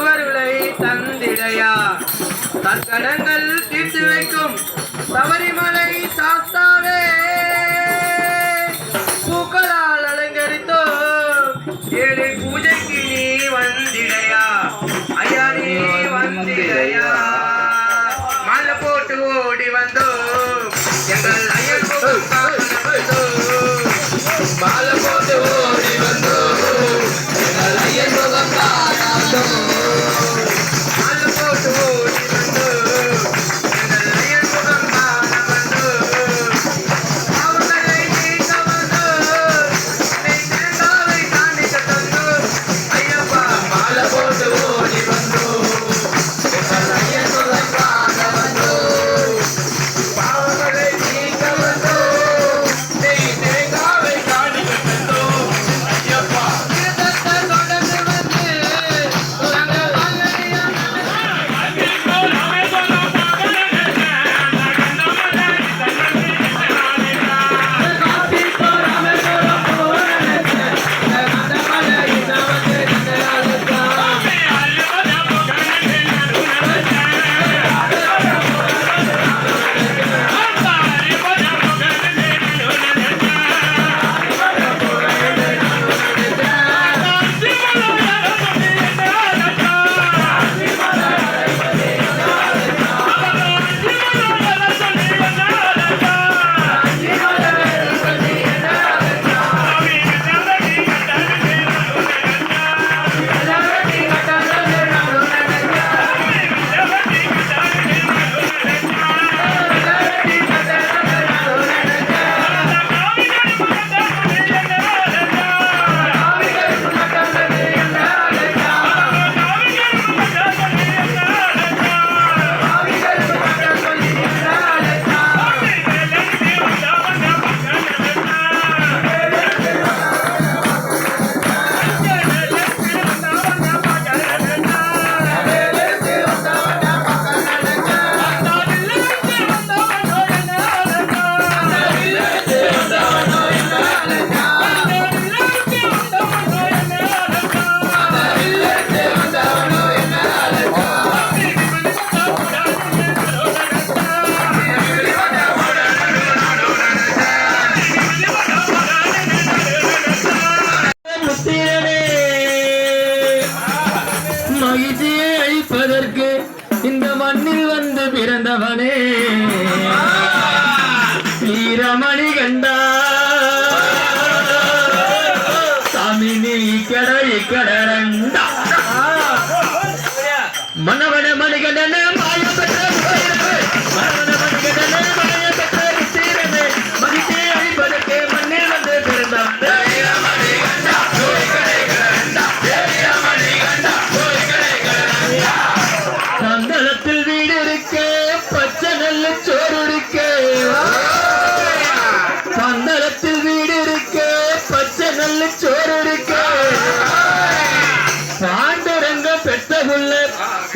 திருவருளை தந்திடையா? தற்கடங்கள் தீர்த்து வைக்கும் சபரிமலை சாஸ்தாவே.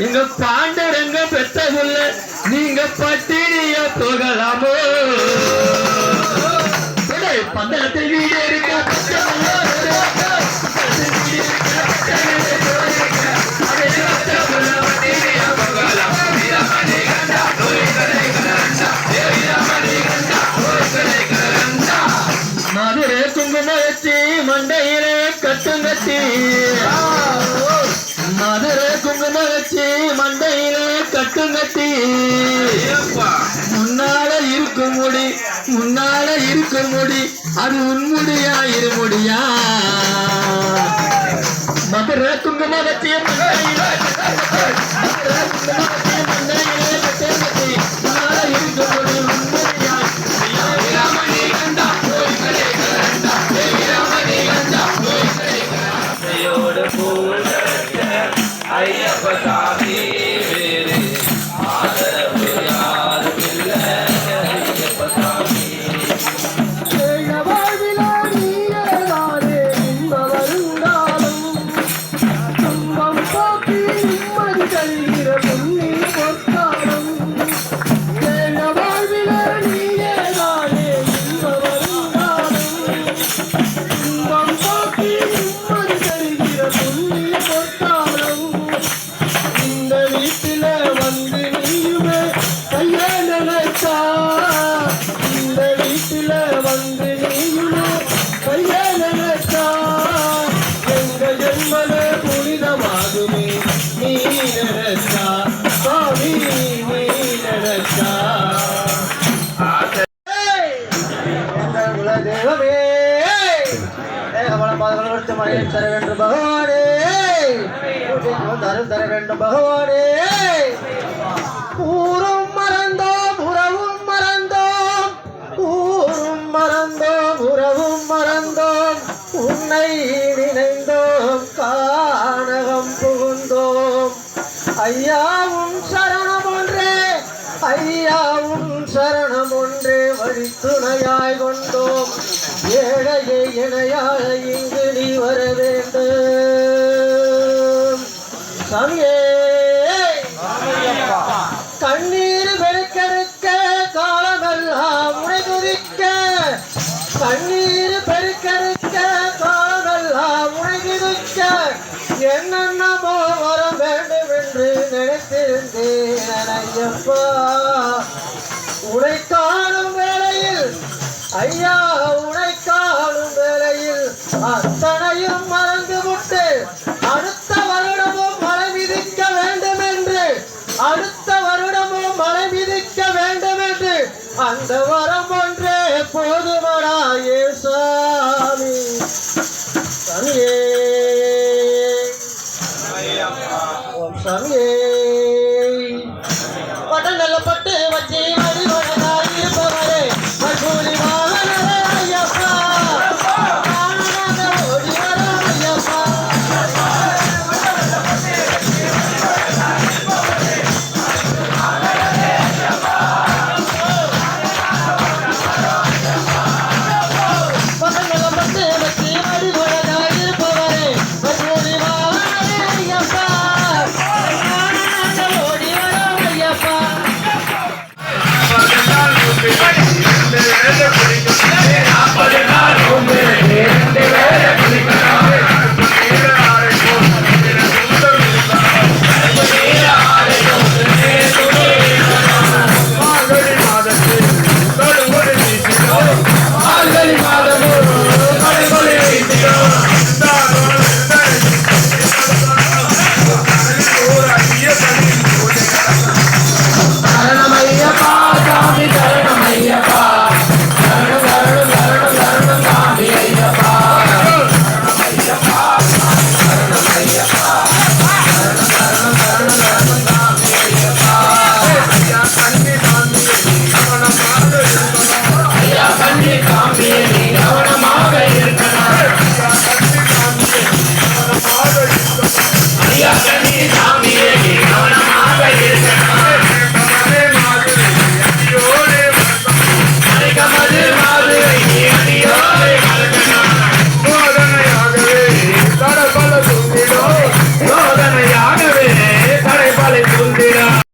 இங்க பாண்டரங்க பெற்றதுள்ள நீங்க பட்டினிய போகலாமோ? பந்தத்தில் வீடு இருக்க மதுரை குங்குமத்தி மண்டையிலே கட்டுங்கத்தி வச்சு மண்டையிலே கட்டுங்கட்டி முன்னால இருக்கும் முடி முன்னால இருக்கும் முடி அது உன்முடியா இருமுடியா மதுரை குங்கும வச்சு மண்டையிலே மதுரை குங்கும வந்து நீயுமே கையை நினைச்சா எங்க ஜென்மல புனிதமாகுமே நீ நினைச்சா சாமி நீ நினைச்சா. குலதெய்வமே. தேகபலம் மழையை தர வேண்டும் பகவானே. தரும் தர வேண்டும் பகவானே. உன்னை நினைந்தோம் கானகம் புகுந்தோம். ஐயாவும் சரணம் ஒன்றே. ஐயாவும் சரணம் ஒன்றே. வழித்துணையாய் கொண்டோம். ஏழையை இணையாக இங்கு நீ வர வேண்டும். சாமியே அப்பா உனை காணும் வேளையில் ஐயா உனை காணும் வேளையில் அத்தனையும்